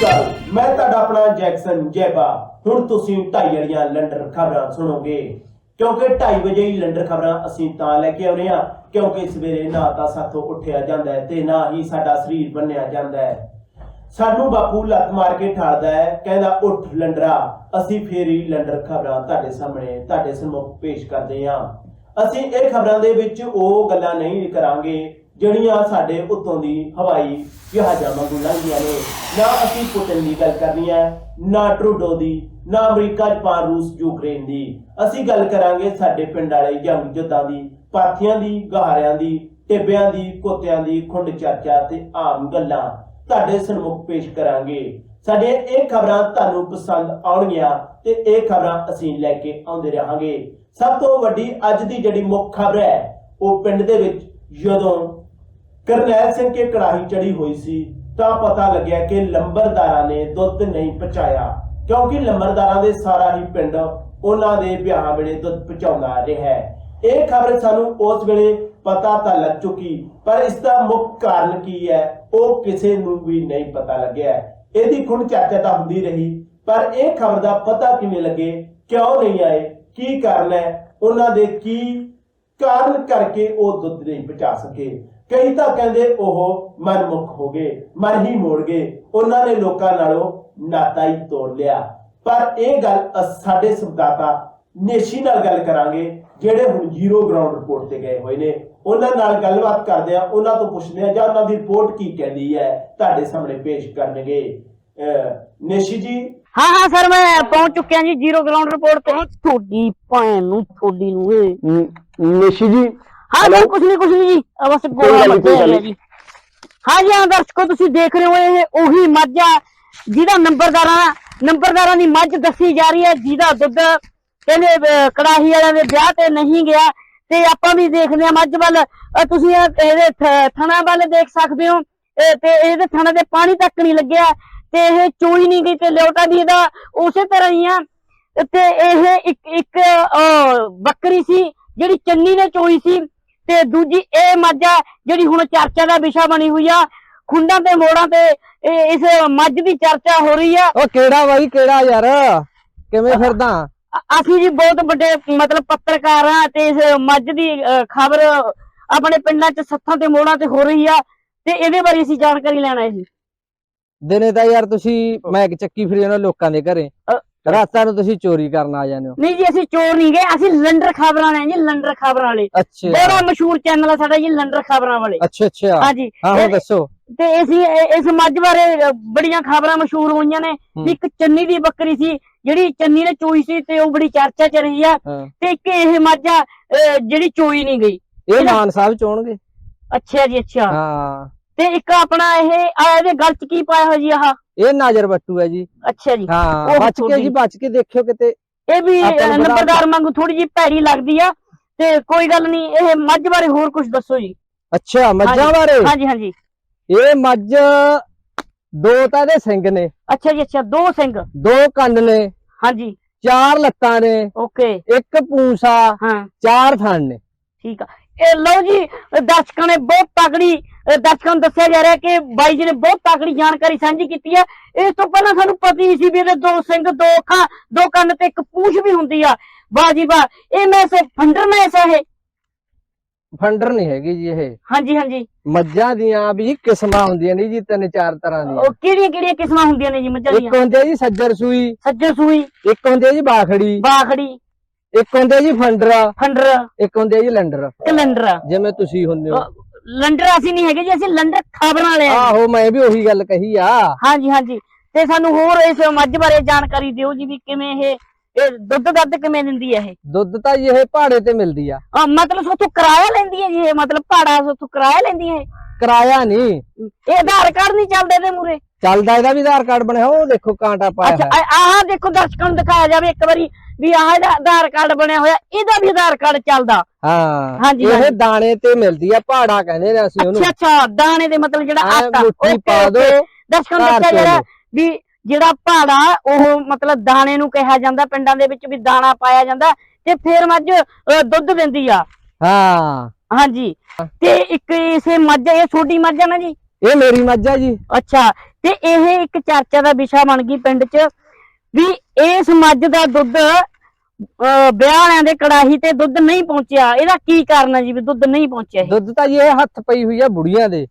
ਅਕਾਲ। ਮੈਂ ਤੁਹਾਡਾ ਆਪਣਾ ਜੈਕਸਨ ਜੈਬਾ। ਹੁਣ ਤੁਸੀਂ ਢਾਈ ਵਾਲੀਆਂ ਲੰਡਰ ਖਬਰਾਂ ਸੁਣੋਗੇ। ਕਿਉਂਕਿ 2:30 ਵਜੇ ਹੀ ਲੰਡਰ ਖਬਰਾਂ ਅਸੀਂ ਤਾਂ ਲੈ ਕੇ ਆਉਨੇ ਆ ਕਿਉਂਕਿ ਸਵੇਰੇ ਨਾ ਤਾਂ ਸਾਥੋਂ ਉੱਠਿਆ ਜਾਂਦਾ ਹੈ ਤੇ ਨਾ ਹੀ ਸਾਡਾ ਸਰੀਰ ਬੰਨਿਆ ਜਾਂਦਾ ਹੈ। ਸਾਨੂੰ ਬਾਪੂ ਲੱਤ ਮਾਰ ਕੇ ਠਾਲਦਾ ਹੈ, ਕਹਿੰਦਾ, ਉੱਠ ਲੰਡਰਾ। ਅਸੀਂ ਫੇਰ ਹੀ ਲੰਡਰ ਖਬਰਾਂ ਤੁਹਾਡੇ ਸਾਹਮਣੇ, ਤੁਹਾਡੇ ਸਮੁਖ ਪੇਸ਼ ਕਰਦੇ ਹਾਂ। ਅਸੀਂ ਇਹ ਖਬਰਾਂ ਦੇ ਵਿੱਚ ਉਹ ਗੱਲਾਂ ਨਹੀਂ ਕਰਾਂਗੇ ਜਿਹੜੀਆਂ ਸਾਡੇ ਉੱਤੋਂ ਦੀ ਹਵਾਈ ਜਹਾਜ਼ਾਂ ਵਾਂਗੂ ਲੰਘੀਆਂ ਨੇ, ਨਾ ਅਸੀਂ ਪੁਤਿਨ ਦੀ ਗੱਲ ਕਰਨੀ ਹੈ, ਨਾ ਟਰੂਡੋ ਦੀ, ਨਾ ਅਮਰੀਕਾ, ਜਪਾਨ, ਰੂਸ, ਯੂਕਰੇਨ ਦੀ। ਅਸੀਂ ਗੱਲ ਕਰਾਂਗੇ ਸਾਡੇ ਪਿੰਡ ਵਾਲੇ ਜੰਗ ਯੁੱਧਾਂ ਦੀ, ਪਾਥੀਆਂ ਦੀ ਗਹਾਰਿਆਂ ਦੀ, ਟਿੱਬਿਆਂ ਦੀ, ਕੋਤਿਆਂ ਦੀ, ਖੁੰਡ ਚਰਚਾ ਤੇ ਆਮ ਗੱਲਾਂ। ਤੁਹਾਡੇ ਸਨਮੁਖ ਪੇਸ਼ ਕਰਾਂਗੇ। ਸਾਡੇ ਇਹ ਖਬਰਾਂ ਤੁਹਾਨੂੰ ਪਸੰਦ ਆਉਣਗੀਆਂ ਤੇ ਇਹ ਖਬਰਾਂ ਅਸੀਂ ਲੈ ਕੇ ਆਉਂਦੇ ਰਹਾਂਗੇ। ਸਭ ਤੋਂ ਵੱਡੀ ਅੱਜ ਦੀ ਜਿਹੜੀ ਮੁੱਖ ਖਬਰ ਹੈ, ਉਹ ਪਿੰਡ ਦੇ ਵਿੱਚ ਜਦੋਂ ਕਰਨੈਲ ਸਿੰਘ ਕੇ ਕੜਾਹੀ ਚੜੀ ਹੋਈ ਸੀ, ਤਾਂ ਪਤਾ ਲੱਗਿਆ ਕਿ ਲੰਬਰਦਾਰਾਂ ਨੇ ਦੁੱਧ ਨਹੀਂ ਪਹੁੰਚਾਇਆ, ਕਿਉਂਕਿ ਲੰਬਰਦਾਰਾਂ ਦੇ ਸਾਰਾ ਹੀ ਪਿੰਡ ਉਹਨਾਂ ਦੇ ਵਿਆਹ ਵੇਲੇ ਦੁੱਧ ਪਹੁੰਚਾਉਂਦਾ ਰਿਹਾ। ਇਹ ਖਬਰ ਸਾਨੂੰ ਉਸ ਵੇਲੇ ਪਤਾ ਤਾਂ ਲੱਗ ਚੁੱਕੀ, ਪਰ ਇਸ ਦਾ ਮੁੱਖ ਕਾਰਨ ਕੀ ਹੈ, ਉਹ ਕਿਸੇ ਨੂੰ ਵੀ ਨਹੀਂ ਪਤਾ ਲੱਗਿਆ। ਇਹਦੀ ਖੁਣ ਚਰਚਾ ਤਾਂ ਹੁੰਦੀ ਰਹੀ, ਪਰ ਇਹ ਖਬਰ ਦਾ ਪਤਾ ਕਿਵੇਂ ਲੱਗੇ, ਕਿਉਂ ਨਹੀਂ ਆਏ, ਕੀ ਕਾਰਨ ਹੈ, ਉਹਨਾਂ ਦੇ ਕੀ ਕਾਰਨ ਕਰਕੇ ਉਹ ਦੁੱਧ ਨਹੀਂ ਪਹੁੰਚਾ ਸਕੇ। ਕਈ ਤਾਂ ਕਹਿੰਦੇ ਉਹ ਮਨਮੁਖ ਹੋ ਗਏ ਮਨ ਹੀ ਮੋੜ ਗਏ। ਉਹਨਾਂ ਨੇ ਲੋਕਾਂ ਨਾਲੋਂ ਨਾਤਾ ਹੀ ਤੋੜ ਲਿਆ। ਪਰ ਇਹ ਗੱਲ ਸਾਡੇ ਸੰਵਾਦਦਾਤਾ ਨੇਸ਼ੀ ਨਾਲ ਗੱਲ ਕਰਾਂਗੇ ਜਿਹੜੇ ਹੁਣ ਜ਼ੀਰੋ ਗਰਾਊਂਡ ਰਿਪੋਰਟ ਤੇ ਗਏ ਹੋਏ ਨੇ। ਉਹਨਾਂ ਨਾਲ ਗੱਲਬਾਤ ਕਰਦੇ ਆ ਉਹਨਾਂ ਤੋਂ ਪੁੱਛਦੇ ਆ ਜਾਂ ਉਹਨਾਂ ਦੀ ਰਿਪੋਰਟ ਕੀ ਕਹਿੰਦੀ ਹੈ ਤੁਹਾਡੇ ਸਾਹਮਣੇ ਪੇਸ਼ ਕਰਨਗੇ। ਨੇਸ਼ੀ ਜੀ। ਹਾਂ ਹਾਂ ਸਰ ਮੈਂ ਪਹੁੰਚ ਚੁੱਕਿਆ ਜੀ ਜ਼ੀਰੋ ਗਰਾਊਂਡ ਰਿਪੋਰਟ ਤੇ। ਤੁਹਾਡੀ ਭੈਣ ਨੂੰ ਤੁਹਾਡੀ ਨੂੰ ਇਹ ਨਿਸ਼ੀ ਜੀ ਜੀ। ਆਹ ਬਸ ਗੋਲਾ ਗੱਲ ਨੀ, ਮੱਚਿਆ ਕੋਈ ਗੱਲ ਹੋਇਆ ਜੀ। ਹਾਂ ਜੀ ਹਾਂ ਦਰਸ਼ਕੋ ਤੁਸੀਂ ਦੇਖ ਰਹੇ ਹੋ ਇਹ ਉਹੀ ਮੱਝ ਆ ਜਿਹਦਾ ਨੰਬਰਦਾਰਾਂ ਨੰਬਰਦਾਰਾਂ ਦੀ ਮੱਝ ਦੱਸੀ ਜਾ ਰਹੀ ਹੈ ਜਿਹਦਾ ਦੁੱਧ ਕਹਿੰਦੇ ਕੜਾਹੀ ਵਾਲਿਆਂ ਦੇ ਵਿਆਹ ਤੇ ਨਹੀਂ ਗਿਆ। ਤੇ ਆਪਾਂ ਵੀ ਦੇਖਦੇ ਹਾਂ ਮੱਝ ਵੱਲ। ਤੁਸੀਂ ਇਹ- ਇਹਦੇ ਥ- ਥਣਾ ਵੱਲ ਦੇਖ ਸਕਦੇ ਹੋ। ਇਹ ਤੇ ਇਹਦੇ ਥਣਾ ਦੇ ਪਾਣੀ ਤੱਕ ਨਹੀਂ ਲੱਗਿਆ। ਤੇ ਇਹ ਚੋਈ ਨਹੀਂ ਗਈ ਤੇ ਲਿਓਟਾ ਵੀ ਇਹਦਾ ਉਸੇ ਤਰ੍ਹਾਂ ਹੀ ਆ। ਤੇ ਇਹ ਇੱਕ ਇੱਕ ਅਹ, ਬੱਕਰੀ ਸੀ ਜਿਹੜੀ ਚੰਨੀ ਨੇ ਚੋਈ ਸੀ। ਤੇ ਦੂਜੀ ਇਹ ਮੱਝ ਆ ਜਿਹੜੀ ਹੁਣ ਚਰਚਾ ਦਾ ਵਿਸ਼ਾ ਬਣੀ ਹੋਈ ਆ। ਖੁੰਡਾਂ ਤੇ ਮੋੜਾਂ ਤੇ ਇਹ- ਇਸ ਮੱਝ ਦੀ ਚਰਚਾ ਹੋ ਰਹੀ ਆ। ਉਹ ਕਿਹੜਾ ਬਾਈ ਕਿਹੜਾ ਯਾਰ? ਕਿਵੇਂ ਫਿਰਦਾ? ਅ- ਅਸੀਂ ਜੀ ਬਹੁਤ ਵੱਡੇ ਮਤਲਬ ਪੱਤਰਕਾਰ ਆ ਤੇ ਇਸ ਮੱਝ ਦੀ ਖਬਰ ਆਪਣੇ ਪਿੰਡਾਂ 'ਚ ਸੱਥਾਂ ਤੇ ਮੋੜਾਂ ਤੇ ਹੋ ਰਹੀ ਆ ਤੇ ਇਹਦੇ ਬਾਰੇ ਅਸੀਂ ਜਾਣਕਾਰੀ ਲੈਣ ਸੀ। ਦਿਨੇ ਤਾਂ ਯਾਰ ਤੁਸੀਂ ਮੈਕ ਚੱਕੀ ਫਿਰੀ ਜਾਂਦੇ ਹੋ ਲੋਕਾਂ ਦੇ ਘਰੇ। ਰਾਤਾਂ ਨੂੰ ਤੁਸੀਂ ਚੋਰੀ ਕਰਨ ਆ ਜਾਂਦੇ ਹੋ? ਨਹੀਂ ਜੀ ਅਸੀਂ ਚੋਰ ਨਹੀਂ ਗਏ ਅਸੀਂ ਲੰਡਰ ਖਬਰਾਂ ਵਾਲੇ ਜੀ ਲੰਡਰ ਖਬਰਾਂ ਵਾਲੇ। ਅੱਛਾ। ਬੜਾ ਮਸ਼ਹੂਰ ਚੈਨਲ ਆ ਸਾਡਾ ਜੀ ਲੰਡਰ ਖਬਰਾਂ ਵਾਲੇ। ਅੱਛਾ ਅੱਛਾ। ਹਾਂਜੀ। ਹਾਂ ਹੁਣ ਦੱਸੋ। ਤੇ ਅਸੀਂ ਇਸ ਮੱਝ ਬਾਰੇ ਬੜੀਆਂ ਖਬਰਾਂ ਮਸ਼ਹੂਰ ਹੋਈਆਂ ਨੇ। ਵੀ ਇੱਕ ਚੰਨੀ ਦੀ ਬੱਕਰੀ ਸੀ ਜਿਹੜੀ ਚੰਨੀ ਨੇ ਚੋਈ ਸੀ ਤੇ ਉਹ ਬੜੀ ਚਰਚਾ ਚ ਰਹੀ ਆ। ਤੇ ਇੱਕ ਇਹ ਮੱਝ ਆ ਜਿਹੜੀ ਚੋਈ ਨਹੀਂ ਗਈ। ਇਹ ਮਾਨ ਸਾਹਿਬ ਚੋਣਗੇ। ਅੱਛਾ ਜੀ ਅੱਛਾ। ਹਾਂ। ਤੇ ਇੱਕ ਆਪਣਾ ਇਹ ਆ ਇਹਦੇ ਗਲ ਚ ਕੀ ਪਾਇਆ ਹੋਇਆ ਜੀ ਆਹ? ਇਹ ਨਾਜ਼ਰ ਬੱਟੂ ਹੈ ਜੀ। ਅੱਛਾ ਜੀ। ਹਾਂ ਉਹ ਬਚ ਕੇ ਜੀ ਬਚ ਕੇ ਦੇਖਿਓ ਕਿਤੇ। ਇਹ ਵੀ ਨੰਬਰਦਾਰ ਵਾਂਗੂ ਥੋੜੀ ਜਿਹੀ ਭੈੜੀ ਲੱਗਦੀ ਆ। ਤੇ ਕੋਈ ਗੱਲ ਨਹੀਂ ਇਹ ਮੱਝ ਬਾਰੇ ਹੋਰ ਕੁਝ ਦੱਸੋ ਜੀ। ਅੱਛਾ ਮੱਝਾਂ। ਬਾਰੇ? ਹਾਂਜੀ ਹਾਂਜੀ। ਇਹ ਮੱਝ ਦੋ ਤਾਂ ਇਹਦੇ ਸਿੰਘ ਨੇ। ਅੱਛਾ ਜੀ ਅੱਛਾ ਦੋ ਸਿੰਘ। ਦੋ ਕੰਨ ਨੇ। ਹਾਂਜੀ। ਚਾਰ ਲੱਤਾਂ ਨੇ। ਓਕੇ। ਇੱਕ ਪੂੰਸਾ। ਹਾਂ। ਚਾਰ ਥਣ ਨੇ। ਠੀਕ ਆ। ਇਹ ਲਓ ਜੀ ਦਰਸ਼ਕਾਂ ਨੇ ਬਹੁਤ ਤਕੜੀ ਦਰਸ਼ਕਾਂ ਨੂੰ ਦੱਸਿਆ ਜਾ ਰਿਹਾ ਕਿ ਬਾਈ ਜੀ ਨੇ ਬਹੁਤ ਤਕੜੀ ਜਾਣਕਾਰੀ ਸਾਂਝੀ ਕੀਤੀ ਹੈ। ਇਸ ਤੋਂ ਪਹਿਲਾਂ ਸਾਨੂੰ ਪਤਾ ਹੀ ਨਹੀਂ ਸੀ ਵੀ ਇਹਦੇ ਦੋ ਸਿੰਘ ਦੋ ਅੱਖਾਂ ਦੋ ਕੰਨ ਤੇ ਇੱਕ ਪੂਛ ਵੀ ਹੁੰਦੀ ਆ। ਵਾਹ ਜੀ ਵਾਹ ਇਹ ਮੈਸ ਫੰਡਰ ਮੈਸ ਇਹ। ਫੰਡਰ ਨਹੀਂ ਹੈਗੀ ਜੀ ਇਹ। ਹਾਂਜੀ ਹਾਂਜੀ। ਮੱਝਾਂ ਦੀਆਂ ਵੀ ਕਿਸਮਾਂ ਹੁੰਦੀਆਂ ਨੇ ਜੀ ਤਿੰਨ ਚਾਰ ਤਰ੍ਹਾਂ ਦੀਆਂ। ਉਹ ਕਿਹੜੀਆਂ ਕਿਹੜੀਆਂ ਕਿਸਮਾਂ ਹੁੰਦੀਆਂ ਨੇ ਜੀ ਮੱਝਾਂ ਇੱਕ ਦੀਆਂ? ਹੁੰਦੀ ਹੈ ਜੀ ਸੱਜਰ ਸੂਈ ਸੱਜਰ ਸੂਈ ਇੱਕ ਹੁੰਦੀ ਹੈ ਜੀ ਬਾਖੜੀ ਬਾਖੜੀ ਇੱਕ ਹੁੰਦੀ ਹੈ ਜੀ ਫੰਡਰ ਫੰਡਰ। ਇੱਕ ਹੁੰਦੀ ਹੈ ਜੀ ਲੰਡਰ। ਕੈਲੰਡਰ। ਜਿਵੇਂ ਤੁਸੀਂ ਹੁੰਦੇ ਹੋ। ਲੰਡਰ ਅਸੀਂ ਨਹੀਂ ਹੈਗੇ ਜੀ ਅਸੀਂ ਲੰਡਰ ਖਬਰਾਂ ਵਾਲੇ ਆ ਆਹੋ ਮੈਂ ਵੀ ਉਹੀ ਗੱਲ ਕਹੀ ਆ। ਹਾਂਜੀ ਹਾਂਜੀ। ਤੇ ਸਾਨੂੰ ਹੋਰ ਇਸ ਮੱਝ ਬਾਰੇ ਜਾਣਕਾਰੀ ਦਿਓ ਜੀ ਵੀ ਕਿਵੇਂ ਇਹ ਇਹ ਦੁੱਧ ਦੱਧ ਕਿਵੇਂ ਦਿੰਦੀ ਹੈ ਇਹ? ਦੁੱਧ ਤਾਂ ਜੀ ਇਹ ਪਹਾੜੇ ਤੇ ਮਿਲਦੀ ਆ। ਅਹ ਮਤਲਬ ਸੋਥੋਂ ਕਿਰਾਇਆ ਲੈਂਦੀ ਹੈ ਜੀ ਇਹ? ਮਤਲਬ ਭਾੜਾ ਸੋਥੋਂ ਕਿਰਾਇਆ ਲੈਂਦੀ ਹੈ ਇਹ? ਕਿਰਾਇਆ ਨਹੀਂ। ਇਹ ਆਧਾਰ ਕਾਰਡ ਨਹੀਂ ਚੱਲਦੇ ਇਹਦੇ ਮੂਰੇ ਚੱਲਦਾ ਇਹਦਾ ਵੀ ਆਧਾਰ ਕਾਰਡ ਬਣਿਆ ਉਹ ਦੇਖੋ ਕਾਂਟਾ ਪਾਇਆ ਅੱਛਾ ਆ- ਆਹ ਦੇਖੋ ਦਰਸ਼ਕਾਂ ਨੂੰ ਦਿਖਾਇਆ ਜਾਵੇ ਇੱਕ ਵਾਰੀ। ਵੀ ਆਹ ਇਹਦਾ ਆਧਾਰ ਕਾਰਡ ਬਣਿਆ ਹੋਇਆ ਇਹਦਾ ਵੀ ਆਧਾਰ ਕਾਰਡ ਚੱਲਦਾ। ਹਾਂ ਹਾਂਜੀ, ਇਹ ਹਾਂਜੀ। ਦਾਣੇ ਤੇ ਮਿਲਦੀ ਆ ਪਹਾੜਾ ਕਹਿੰਦੇ ਨੇ ਅਸੀਂ ਉਹਨੂੰ। ਅੱਛਾ ਅੱਛਾ ਦਾਣੇ ਦੇ ਮਤਲਬ ਜਿਹੜਾ ਐਂ ਆਟਾ ਮੁੱਠੀ ਪਾ ਓਕੇ। ਦਿਓ, ਦਰਸ਼ਕਾਂ ਨੂੰ ਧਾਰ ਦੱਸਿਆ ਜਾ ਰਿਹਾ ਚੋਂ। ਵੀ ਜਿਹੜਾ ਭਾੜਾ ਉਹ ਮਤਲਬ ਦਾਣੇ ਨੂੰ ਕਿਹਾ ਜਾਂਦਾ ਪਿੰਡਾਂ ਦੇ ਵਿੱਚ ਵੀ ਦਾਣਾ ਪਾਇਆ ਜਾਂਦਾ ਤੇ ਫਿਰ ਮੱਝ ਅਹ, ਦੁੱਧ ਦਿੰਦੀ ਆ। ਹਾਂ। ਹਾਂਜੀ। ਤੇ ਇੱਕ ਇਸੇ ਮੱਝ ਇਹ ਛੋਟੀ ਮੱਝ ਆ ਨਾ ਜੀ? ਇਹ ਮੇਰੀ ਮੱਝ ਆ ਜੀ। ਅੱਛਾ ਤੇ ਇਹ ਇੱਕ ਚਰਚਾ ਦਾ ਵਿਸ਼ਾ ਬਣ ਗਈ ਪਿੰਡ 'ਚ। ਵੀ ਇਸ ਮੱਝ ਦਾ ਦੁੱਧ ਵਿਆਹ ਵਾਲਿਆਂ ਦੇ ਕੜਾਹੀ ਤੇ ਦੁੱਧ ਨਹੀਂ ਪਹੁੰਚਿਆ। ਇਹਦਾ ਕੀ ਕਾਰਨ ਹੈ ਜੀ ਵੀ ਦੁੱਧ ਨਹੀਂ ਪਹੁੰਚਿਆ ਇਹ? ਦੁੱਧ ਤਾਂ ਜੀ ਇਹ ਹੱਥ ਪਈ ਹੋਈ ਆ ਬੁੜੀਆਂ ਦੇ।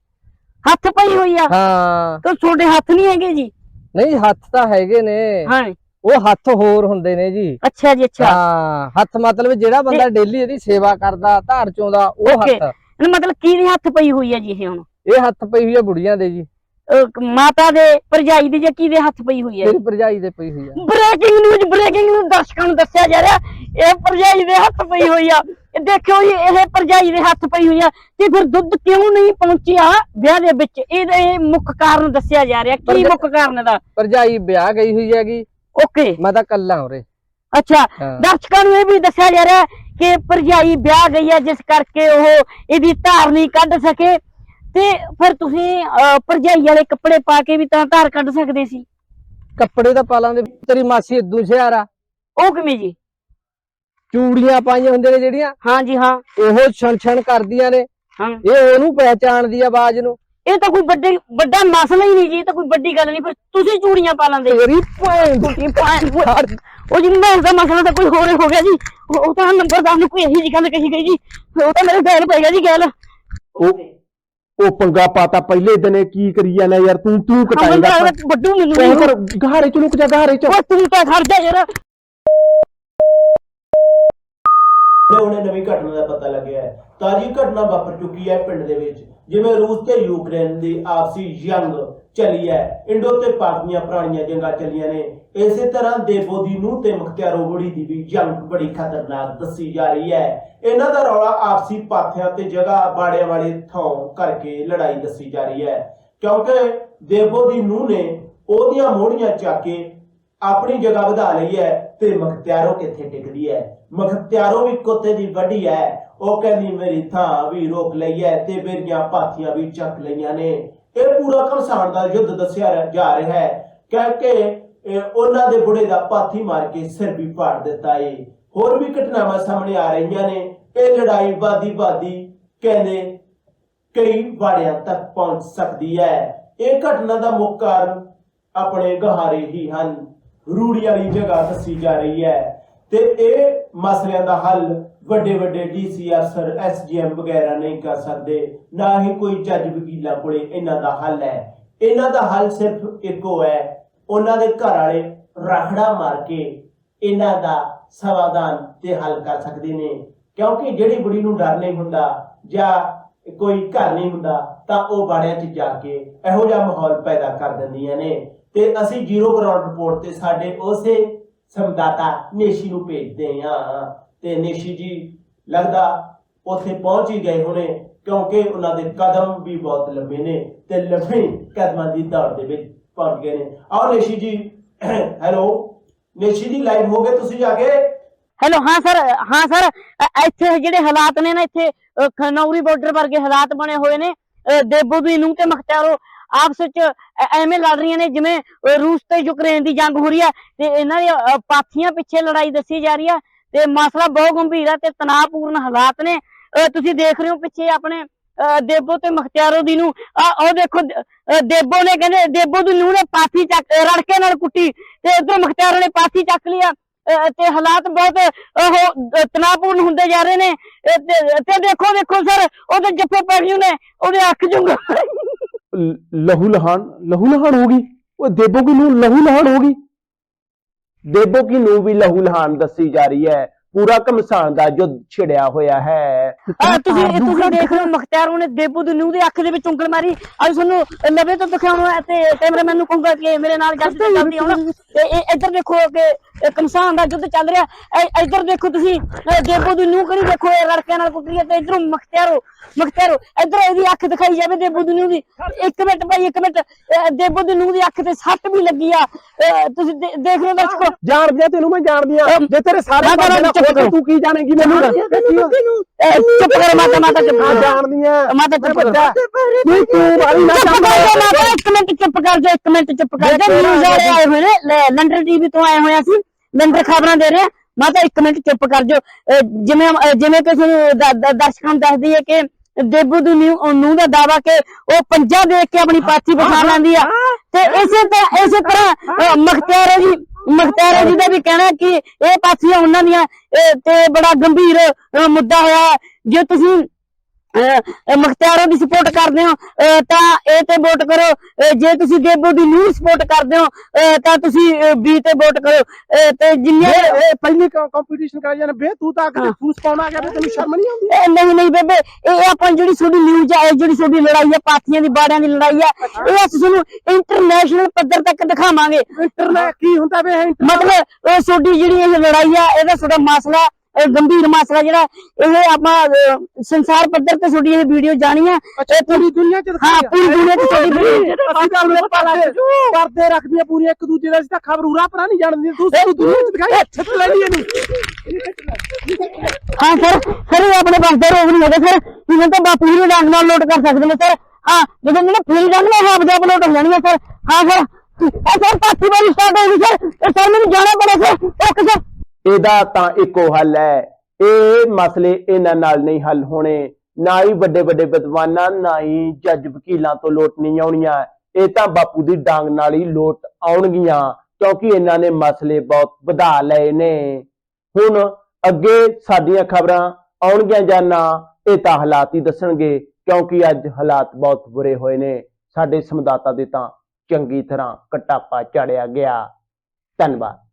ਹੱਥ ਪਈ ਹੋਈ ਆ? ਹਾਂ। ਤੇ ਤੁਹਾਡੇ ਹੱਥ ਨਹੀਂ ਹੈਗੇ ਜੀ? ਨਹੀਂ ਹੱਥ ਤਾਂ ਹੈਗੇ ਨੇ। ਹਾਂ। ਉਹ ਹੱਥ ਹੋਰ ਹੁੰਦੇ ਨੇ ਜੀ। ਅੱਛਾ ਜੀ ਅੱਛਾ। ਹਾਂ ਹੱਥ ਮਤਲਬ ਜਿਹੜਾ ਬੰਦਾ ਡੇਲੀ ਇਹਦੀ ਸੇਵਾ ਕਰਦਾ ਧਾਰ ਚੋਂਦਾ ਉਹ Okay. ਹੱਥ। ਇਹਦਾ ਮਤਲਬ ਕਿਹਦੇ ਹੱਥ ਪਈ ਹੋਈ ਹੈ ਜੀ ਇਹ ਹੁਣ? ਇਹ ਹੱਥ ਪਈ ਹੋਈ ਆ ਬੁੜੀਆਂ ਦੇ ਜੀ। ਅਹ, ਮਾਤਾ ਦੇ ਭਰਜਾਈ ਦੇ ਜਾਂ ਕਿਹਦੇ ਹੱਥ ਪਈ ਹੋਈ ਹੈ? ਮੇਰੀ ਭਰਜਾਈ ਦੇ ਪਈ ਹੋਈ ਆ। ਬ੍ਰੇਕਿੰਗ ਨਿਊਜ਼ ਬ੍ਰੇਕਿੰਗ ਨਿਊਜ਼ ਦਰਸ਼ਕਾਂ ਨੂੰ ਦੱਸਿਆ ਜਾ ਰਿਹਾ ਇਹ ਭਰਜਾਈ ਦੇ ਹੱਥ ਪਈ ਹੋਈ ਆ। ਇਹ ਦੇਖਿਓ ਜੀ ਇਹ ਭਰਜਾਈ ਦੇ ਹੱਥ ਪਈ ਹੋਈ ਆ। ਤੇ ਫਿਰ ਦੁੱਧ ਕਿਉਂ ਨਹੀਂ ਪਹੁੰਚਿਆ ਵਿਆਹ ਦੇ ਵਿੱਚ? ਇਹਦਾ ਇਹ ਮੁੱਖ ਕਾਰਨ ਦੱਸਿਆ ਜਾ ਰਿਹਾ। ਕੀ ਭਰਜਾ- ਮੁੱਖ ਕਾਰਨ ਦਾ ਭਰਜਾਈ ਵਿਆਹ ਗਈ ਹੋਈ ਹੈਗੀ। ਓਕੇ। ਮੈਂ ਤਾਂ ਕੱਲਾ ਉਰੇ। ਅੱਛਾ ਹਾਂ। ਦਰਸ਼ਕਾਂ ਨੂੰ ਇਹ ਵੀ ਦੱਸਿਆ ਜਾ ਰਿਹਾ ਕਿ ਭਰਜਾਈ ਵਿਆਹ ਗਈ ਹੈ ਜਿਸ ਕਰਕੇ ਉਹ ਇਹਦੀ ਧਾਰ ਨਹੀਂ ਕੱਢ ਸਕੇ। ਤੇ ਫਿਰ ਤੁਸੀਂ ਅਹ, ਭਰਜਾਈ ਵਾਲੇ ਕੱਪੜੇ ਪਾ ਕੇ ਵੀ ਤਾਂ ਧਾਰ ਕੱਢ ਸਕਦੇ ਸੀ। ਕੱਪੜੇ ਤਾਂ ਪਾ ਲਾਂਦੇ ਤੇਰੀ ਮਾਸੀ ਇਦੂ ਸ਼ਿਆਰਾ ਉਹ ਕਿਵੇਂ ਜੀ? ਚੂੜੀਆਂ ਪਾਈਆਂ ਹੁੰਦੇ ਨੇ ਜਿਹੜੀਆਂ ਹਾਂ ਜੀ ਹਾਂ। ਉਹ ਛਣ ਛਣ ਕਰਦੀਆਂ ਨੇ। ਹਾਂ। ਇਹ ਉਹਨੂੰ ਪਹਿਚਾਣਦੀ ਆ ਆਵਾਜ਼ ਨੂੰ। ਇਹ ਤਾਂ ਕੋਈ ਵੱਡੀ ਵੱਡਾ ਮਸਲਾ ਹੀ ਨਹੀਂ ਜੀ ਇਹ ਤਾਂ ਕੋਈ ਵੱਡੀ ਗੱਲ ਨਹੀਂ। ਫਿਰ ਤੁਸੀਂ ਚੂੜੀਆਂ ਪਾ ਲੈਂਦੇ। ਤੇਰੀ ਭੈਣ ਤੁਸੀਂ ਪਾ- ਉਹ ਜੀ ਮੈਂ ਦਾ ਮਸਲਾ ਤਾਂ ਕੋਈ ਹੋਰ ਹੀ ਹੋ ਗਿਆ ਜੀ। ਉਹ ਉਹ ਤਾਂ ਨੰਬਰਦਾਰ ਨੂੰ ਕੋਈ ਇਹੀ ਜੀ ਗੱਲ ਕਹੀ ਗਈ ਜੀ। ਉਹ ਤਾਂ ਮੇਰੇ ਗੈਲ ਪੈ ਗਿਆ ਜੀ ਗੈਲ। ਉਹ ਉਹ ਪੰਗਾ ਪਾਤਾ ਪਹਿਲੇ ਦਿਨੇ ਕੀ ਕਰੀ ਜਾਂਦਾ ਯਾਰ ਤੂੰ ਤੂੰ ਅਮਨ ਕਟਾਏਗਾ ਦਾ ਵੱਡੂ ਮੈਨੂੰ ਕਰ ਗਹਾਰੇ ਚ ਲੁਕ ਜਾ ਗਹਾਰੇ ਚ। ਉਹ ਤੂੰ ਤਾਂ ਖੜ ਜਾ ਯਾਰ। ਨੇ ਉਹਨੇ ਨਵੀਂ ਘਟਨਾ ਦਾ ਪਤਾ ਲੱਗਿਆ ਹੈ ਤਾਜੀ ਘਟਨਾ ਵਾਪਰ ਚੁੱਕੀ ਹੈ ਪਿੰਡ ਦੇ ਵਿੱਚ ਜਿਵੇਂ ਰੂਸ ਤੇ ਯੂਕਰੇਨ ਦੀ ਆਪਸੀ ਜੰਗ। ਚੱਲੀ ਹੈ ਇੰਡੋ ਤੇ ਪਾਕ ਦੀਆਂ ਪੁਰਾਣੀਆਂ ਜੰਗਾਂ ਚੱਲੀਆਂ ਨੇ। ਇਸੇ ਤਰ੍ਹਾਂ ਦੇਵੋ ਦੀ ਨੂੰ ਤੇ ਮੁਖਤਿਆਰੋ ਬੜੀ ਦੀ ਵੀ ਜੰਗ ਬੜੀ ਖਤਰਨਾਕ ਦੱਸੀ ਜਾ ਰਹੀ ਹੈ ਇਹਨਾਂ ਦਾ ਰੌਲਾ ਆਪਸੀ ਪਾਥਿਆਂ ਤੇ ਜਗ੍ਹਾ ਬਾੜਿਆਂ ਵਾਲੇ ਥਾਂ ਕਰਕੇ ਲੜਾਈ ਦੱਸੀ ਜਾ ਰਹੀ ਹੈ ਕਿਉਂਕਿ ਦੇਬੋ ਦੀ ਨੂੰ ਨੇ ਉਹਦੀਆਂ ਮੋੜੀਆਂ ਚੱਕ ਕੇ ਆਪਣੀ ਜਗ੍ਹਾ ਵਧਾ ਲਈ ਹੈ ਤੇ ਮਖਤਿਆਰੋ ਕਿੱਥੇ ਟਿਕਦੀ ਹੈ ਮਖਤਿਆਰੋ ਵੀ ਕੁੱਤੇ ਦੀ ਵੱਡੀ ਹੈ ਉਹ ਕਹਿੰਦੀ, ਮੇਰੀ ਥਾਂ ਵੀ ਰੋਕ ਲਈ ਹੈ ਤੇ ਮੇਰੀਆਂ ਪਾਥੀਆਂ ਵੀ ਚੱਕ ਲਈਆਂ ਨੇ। ਇਹ ਪੂਰਾ ਘਮਸਾਣ ਦਾ ਯੁੱਧ ਦੱਸਿਆ ਜਾ ਰਿਹਾ ਹੈ। ਕਿਉਂਕਿ ਇਹ ਉਹਨਾਂ ਦੇ ਬੁੜੇ ਦਾ ਪਾਥੀ ਮਾਰ ਕੇ ਸਿਰ ਵੀ ਪਾੜ ਦਿੱਤਾ ਏ। ਹੋਰ ਵੀ ਘਟਨਾਵਾਂ ਸਾਹਮਣੇ ਆ ਰਹੀਆਂ ਨੇ। ਇਹ ਲੜਾਈ ਵਾਦੀ ਵਾਦੀ ਕਹਿੰਦੇ ਕਈ ਵਾੜਿਆਂ ਤੱਕ ਪਹੁੰਚ ਸਕਦੀ ਹੈ। ਇਹ ਘਟਨਾ ਦਾ ਮੁੱਖ ਕਾਰਨ ਆਪਣੇ ਗਹਾਰੇ ਹੀ ਹਨ। ਰੂੜੀ ਵਾਲੀ ਜਗ੍ਹਾ ਦੱਸੀ ਜਾ ਰਹੀ ਹੈ। ਤੇ ਇਹ ਮਸਲਿਆਂ ਦਾ ਹੱਲ ਵੱਡੇ ਵੱਡੇ ਡੀਸੀ ਅਫਸਰ ਐਸਜੀਐਮ ਵਗੈਰਾ ਨਹੀਂ ਕਰ ਸਕਦੇ, ਨਾ ਹੀ ਕੋਈ ਜੱਜ ਵਕੀਲਾਂ ਕੋਲੇ ਇਹਨਾਂ ਦਾ ਹੱਲ ਹੈ। ਇਹਨਾਂ ਦਾ ਹੱਲ ਸਿਰਫ ਇੱਕੋ ਹੈ, ਉਹਨਾਂ ਦੇ ਘਰ ਵਾਲੇ ਰਖੜਾ ਮਾਰ ਕੇ ਇਹਨਾਂ ਦਾ ਸਮਾਧਾਨ ਤੇ ਹੱਲ ਕਰ ਸਕਦੇ ਨੇ। ਕਿਉਂਕਿ ਜਿਹੜੀ ਬੁੜੀ ਨੂੰ ਡਰ ਨਹੀਂ ਹੁੰਦਾ ਜਾਂ ਕੋਈ ਘਰ ਨਹੀਂ ਹੁੰਦਾ, ਤਾਂ ਉਹ ਬਾੜਿਆਂ 'ਚ ਜਾ ਕੇ ਇਹੋ ਜਿਹਾ ਮਾਹੌਲ ਪੈਦਾ ਕਰ ਦਿੰਦੀਆਂ ਨੇ। ਤੇ ਅਸੀਂ ਜ਼ੀਰੋ ਗਰਾਊਂਡ ਰਿਪੋਰਟ ਤੇ ਸਾਡੇ ਉਸੇ ਸੰਵਾਦਦਾਤਾ ਨੇਸ਼ੀ ਨੂੰ ਭੇਜਦੇ ਹਾਂ ਤੇ ਨੇਸ਼ੀ ਜੀ ਲੱਗਦਾ ਉੱਥੇ ਪਹੁੰਚ ਹੀ ਗਏ ਹੋਣੇ ਕਿਉਂਕਿ ਉਹਨਾਂ ਦੇ ਕਦਮ ਵੀ ਬਹੁਤ ਲੰਬੇ ਨੇ ਤੇ ਲੰਬੇ ਕਦਮਾਂ ਦੀ ਦੌੜ ਦੇ ਵਿੱਚ ਪਹੁੰਚ ਗਏ ਨੇ। ਆਓ ਨੇਸ਼ੀ ਜੀ ਹੈਲੋ ਨੇਸ਼ੀ ਜੀ ਲਾਈਵ ਹੋ ਗਏ ਤੁਸੀਂ ਜਾ ਕੇ? ਹੈਲੋ ਹਾਂ ਸਰ ਹਾਂ ਸਰ ਇੱਥੇ ਜਿਹੜੇ ਹਾਲਾਤ ਨੇ ਨਾ ਇੱਥੇ ਅ, ਖਨੌਰੀ ਬਾਰਡਰ ਵਰਗੇ ਹਾਲਾਤ ਬਣੇ ਹੋਏ ਨੇ ਅ, ਦੀ ਨੂੰ ਤੇ ਮਖਤਿਆਰੋ ਆਪਸ ਵਿੱਚ ਐਵੇਂ ਲੜ ਰਹੀਆਂ ਨੇ, ਜਿਵੇਂ ਰੂਸ ਤੇ ਯੂਕਰੇਨ ਦੀ ਜੰਗ ਹੋ ਰਹੀ ਹੈ ਤੇ ਇਹਨਾਂ ਦੀ ਪਾਥੀਆਂ ਪਿੱਛੇ ਲੜਾਈ ਦੱਸੀ ਜਾ ਰਹੀ ਹੈ ਤੇ ਮਸਲਾ ਬਹੁਤ ਗੰਭੀਰ ਹੈ ਤੇ ਤਣਾਅਪੂਰਨ ਹਾਲਾਤ ਨੇ। ਤੁਸੀਂ ਦੇਖ ਰਹੇ ਹੋ ਪਿੱਛੇ ਆਪਣੇ ਦੇਬੋ ਤੇ ਮਖਤਿਆਰੋ ਦੀ ਨੂੰ। ਆ, ਉਹ ਦੇਖੋ ਦੇਬੋ ਨੇ ਕਹਿੰਦੇ, ਦੇਬੋ ਦੀ ਨੂੰ ਨੇ ਪਾਥੀ ਚੱਕ ਰੜਕੇ ਨਾਲ ਕੁੱਟੀ ਤੇ ਇਧਰ ਮਖਤਿਆਰੋ ਨੇ ਪਾਥੀ ਚੱਕ ਲਿਆ ਤੇ ਹਾਲਾਤ ਬਹੁਤ ਉਹ ਤਣਾਅਪੂਰਨ ਹੁੰਦੇ ਜਾ ਰਹੇ ਨੇ। ਤੇ ਦੇਖੋ ਦੇਖੋ ਸਰ, ਉਹਦੇ ਜੱਫੇ ਪੈ ਗਏ ਨੇ ਉਹਦੇ ਅੱਖ ਜੁੰਗ ਲਹੂ ਲਹਾਨ ਲਹੂ ਲਹਾਨ ਹੋ ਗਈ। ਉਹ ਦੇਬੋ ਕੀ ਨੂੰ ਲਹੂ ਲਹਾਨ ਹੋ ਗਈ। ਦੇਬੋ ਕੀ ਨੂੰ ਵੀ ਲਹੂ ਲਹਾਨ ਦੱਸੀ ਜਾ ਰਹੀ ਹੈ। ਪੂਰਾ ਘਮਸਾਨ ਦਾ ਯੁੱਧ ਛਿੜਿਆ ਹੋਇਆ ਹੈ। ਆ ਤੁਸੀਂ ਇਹ ਤੁਸੀਂ ਦੇਖ ਰਹੇ ਹੋ ਮੁਖਤਿਆਰ ਉਹਨੇ ਦੇਬੂ ਦੀ ਨੂੰਹ ਦੇ ਅੱਖ ਦੇ ਵਿੱਚ ਉਂਗਲ ਮਾਰੀ। ਅੱਜ ਤੁਹਾਨੂੰ ਲਵੇ ਤੋਂ ਦਿਖਾਉਣਾ ਤੇ ਕੈਮਰਾਮੈਨ ਨੂੰ ਕਹੂੰਗਾ ਕਿ ਮੇਰੇ ਨਾਲ ਜਲਦੀ ਜਲਦੀ ਆਉਣਾ। ਤੇ ਇਹ ਇੱਧਰ ਦੇਖੋ ਕਿ ਇਹ ਕਮਸਾਨ ਦਾ ਯੁੱਧ ਚੱਲ ਰਿਹਾ। ਇੱਧਰ ਦੇਖੋ ਤੁਸੀਂ ਦੇਬੂ ਦੀ ਨੂੰਹ ਕਰੀ ਦੇਖੋ ਇਹ ਲੜਕਿਆਂ ਨਾਲ ਕੁੱਟ ਤੇ ਇੱਧਰੋਂ ਮੁਖਤਿਆਰੋ ਮੁਖਤਿਆਰੋ ਇੱਧਰ ਇਹਦੀ ਅੱਖ ਦਿਖਾਈ ਜਾਵੇ ਦੇਬੂ ਦੀ ਨੂੰਹ ਦੀ। ਇੱਕ ਮਿੰਟ ਭਾਈ ਇੱਕ ਮਿੰਟ ਦੇਬੂ ਦੀ ਨੂੰਹ ਦੀ ਅੱਖ ਤੇ ਸੱਟ ਵੀ ਲੱਗੀ ਆ। ਤੁਸੀਂ ਦੇਖ ਹੋ ਦਰਸ਼ਕੋ? ਜਾਣਦੀ ਆ ਤੈਨੂੰ ਮੈਂ ਜਾਣਦੀ ਆ ਜੇ ਤੇਰੇ ਸਾਰੇ। ਤੂੰ ਕੀ ਜਾਣੇਗੀ ਮੈਨੂੰ ਚੁੱਪ ਕਰ ਮਾਤਾ ਮਾਤਾ ਚੁੱਪ ਜਾਣਦੀ ਆ ਮਾਤਾ ਚੁੱਪ ਕਰ। ਤੂੰ ਤੂੰ ਵਾਲੀ ਨਾ ਮਾਤਾ ਇੱਕ ਮਿੰਟ ਚੁੱਪ ਕਰ ਜਾ ਇੱਕ ਮਿੰਟ ਚੁੱਪ ਕਰ ਜਾ ਨਿਊਜ਼ ਵਾਲੇ ਆਏ ਹੋਏ ਨੇ ਲੰਡਨ ਟੀਵੀ ਤੋਂ ਆਏ ਹੋਏ ਅਸੀਂ। ਲੰਡਨ ਖਬਰਾਂ ਦੇ ਰਹੇ। ਹਾਂ ਮਾਤਾ ਇੱਕ ਮਿੰਟ ਚੁੱਪ ਕਰ ਜਾ ਜਿਵੇਂ ਜਿਵੇਂ ਕਿ ਤੁਹਾਨੂੰ ਦਰਸ਼ਕਾਂ ਨੂੰ ਦੱਸਦੀ ਹੈ ਕਿ ਦੇਬੂ ਦੀ ਨੂੰ ਦਾ ਦਾਵਾ ਕਿ ਉਹ ਪੰਜਾ ਦੇਖ ਕੇ ਆਪਣੀ ਪਾਥੀ ਪਛਾਣ ਲੈਂਦੀ ਆ। ਤੇ ਇਸੇ ਤਰ੍ਹਾਂ ਇਸੇ ਤਰ੍ਹਾਂ ਮਖਤਿਆਰ ਜੀ ਮਖਤਿਆਰ ਜੀ ਦਾ ਵੀ ਕਹਿਣਾ ਕਿ ਇਹ ਪਾਥੀਆਂ ਉਹਨਾਂ ਦੀਆਂ ਤੇ ਬੜਾ ਗੰਭੀਰ ਮੁੱਦਾ ਹੋਇਆ। ਜੇ ਤੁਸੀਂ ਮਖਤਿਆਰਾਂ ਦੀ ਸਪੋਰਟ ਕਰਦੇ ਹੋ ਤਾਂ ਇਹ ਤੇ ਵੋਟ ਕਰੋ। ਜੇ ਤੁਸੀਂ ਦੇਬੂ ਦੀ ਨੂੰ ਸਪੋਰਟ ਕਰਦੇ ਹੋ ਤਾਂ ਤੁਸੀਂ ਬੀ ਤੇ ਵੋਟ ਕਰੋ। ਤੇ ਜਿੰਨੇ ਇਹ ਪਹਿਲੀ ਕੰਪੀਟੀਸ਼ਨ ਕਰਾਈ ਜਾਂਦੇ ਬੇ ਤੂੰ ਤਾਂ ਕਿਤੇ ਫੂਸ ਪਾਉਣਾ ਗਿਆ ਤੈਨੂੰ ਸ਼ਰਮ ਨਹੀਂ ਆਉਂਦੀ? ਇਹ ਨਹੀਂ ਨਹੀਂ ਬੇਬੇ ਇਹ ਆਪਾਂ ਜਿਹੜੀ ਤੁਹਾਡੀ ਨਿਊਜ਼ ਇਹ ਜਿਹੜੀ ਤੁਹਾਡੀ ਲੜਾਈ ਹੈ ਪਾਥੀਆਂ ਦੀ ਬਾੜਿਆਂ ਦੀ ਲੜਾਈ ਹੈ ਇਹ ਅਸੀਂ ਤੁਹਾਨੂੰ ਇੰਟਰਨੈਸ਼ਨਲ ਪੱਧਰ ਤੱਕ ਦਿਖਾਵਾਂਗੇ। ਇੰਟਰਨੈਟ ਕੀ ਹੁੰਦਾ ਇਹ ਮਤਲਬ ਇਹ ਤੁਹਾਡੀ ਜਿਹੜੀ ਇਹ ਲੜਾਈ ਹੈ ਇਹਦਾ ਤੁਹਾਡਾ ਮਸਲਾ ਇਹ ਗੰਭੀਰ ਮਸਲਾ ਜਿਹੜਾ ਇਹ ਆਪਾਂ ਸੰਸਾਰ ਪੱਧਰ ਤੇ ਤੁਹਾਡੀ ਇਹ ਵੀਡੀਓ ਜਾਣੀ ਹੈ। ਅੱਛਾ ਪੂਰੀ ਦੁਨੀਆ ਚ ਹਾਂ ਪੂਰੀ ਦੁਨੀਆ 'ਚ ਤੁਹਾਡੀ ਵੀਡੀਓ ਅਸੀਂ ਤਾਂ ਪਰਦੇ ਪਰਦੇ ਰੱਖਦੀਆਂ ਪੂਰੀਆਂ ਇੱਕ ਦੂਜੇ ਦਾ ਅਸੀਂ ਤਾਂ ਖਬਰ ਉਰਾ ਪਰਾਂ ਨਹੀਂ ਜਾਣਦੀ ਤੂੰ ਦੁਨੀਆ ਚ ਦਿਖਾਈ ਛੱਤ ਲੈ ਲਈ ਇਹਨੂੰ। ਹਾਂ ਸਰ ਸਰ ਇਹ ਆਪਣੇ ਪਾਸ ਦੇ ਰੋਗ ਨਹੀਂ ਹੈਗੇ ਸਰ। ਇਹਨਾਂ ਤਾਂ ਬਾਪੂ ਹੀ ਡੰਗ ਨਾਲ ਲੋਡ ਕਰ ਸਕਦੇ ਨੇ ਸਰ। ਹਾਂ ਜਦੋਂ ਇਹਨਾਂ ਫ੍ਰੀ ਡੰਗ ਨਾਲ ਆਪ ਦੇ ਅਪਲੋਡ ਹੋ ਜਾਣਗੇ ਸਰ। ਹਾਂ ਸਰ। ਇਹ ਸਰ ਪਾਰਟੀ ਵਾਲੀ ਸਟਾਰਟ ਹੋ ਗਈ ਸਰ। ਇਹ ਸਰ ਮੈਨੂੰ ਜਾਣਾ ਪੜਾ ਸਰ। ਓਕੇ ਸਰ ਇਹਦਾ ਤਾਂ ਇੱਕੋ ਹੱਲ ਹੈ। ਇਹ ਮਸਲੇ ਇਹਨਾਂ ਨਾਲ ਨਹੀਂ ਹੱਲ ਹੋਣੇ। ਨਾ ਹੀ ਵੱਡੇ ਵੱਡੇ ਵਿਦਵਾਨਾਂ, ਨਾ ਹੀ ਜੱਜ ਵਕੀਲਾਂ ਤੋਂ ਲੋਟ ਨਹੀਂ ਆਉਣੀਆਂ। ਇਹ ਤਾਂ ਬਾਪੂ ਦੀ ਡਾਂਗ ਨਾਲ ਹੀ ਲੋਟ ਆਉਣਗੀਆਂ, ਕਿਉਂਕਿ ਇਹਨਾਂ ਨੇ ਮਸਲੇ ਬਹੁਤ ਵਧਾ ਲਏ ਨੇ। ਹੁਣ ਅੱਗੇ ਸਾਡੀਆਂ ਖਬਰਾਂ ਆਉਣਗੀਆਂ ਜਾਂ ਨਾ, ਇਹ ਤਾਂ ਹਾਲਾਤ ਹੀ ਦੱਸਣਗੇ, ਕਿਉਂਕਿ ਅੱਜ ਹਾਲਾਤ ਬਹੁਤ ਬੁਰੇ ਹੋਏ ਨੇ। ਸਾਡੇ ਸੰਵਾਦਦਾਤਾ ਦੇ ਤਾਂ ਚੰਗੀ ਤਰ੍ਹਾਂ ਕਟਾਪਾ ਚੜਿਆ ਗਿਆ। ਧੰਨਵਾਦ।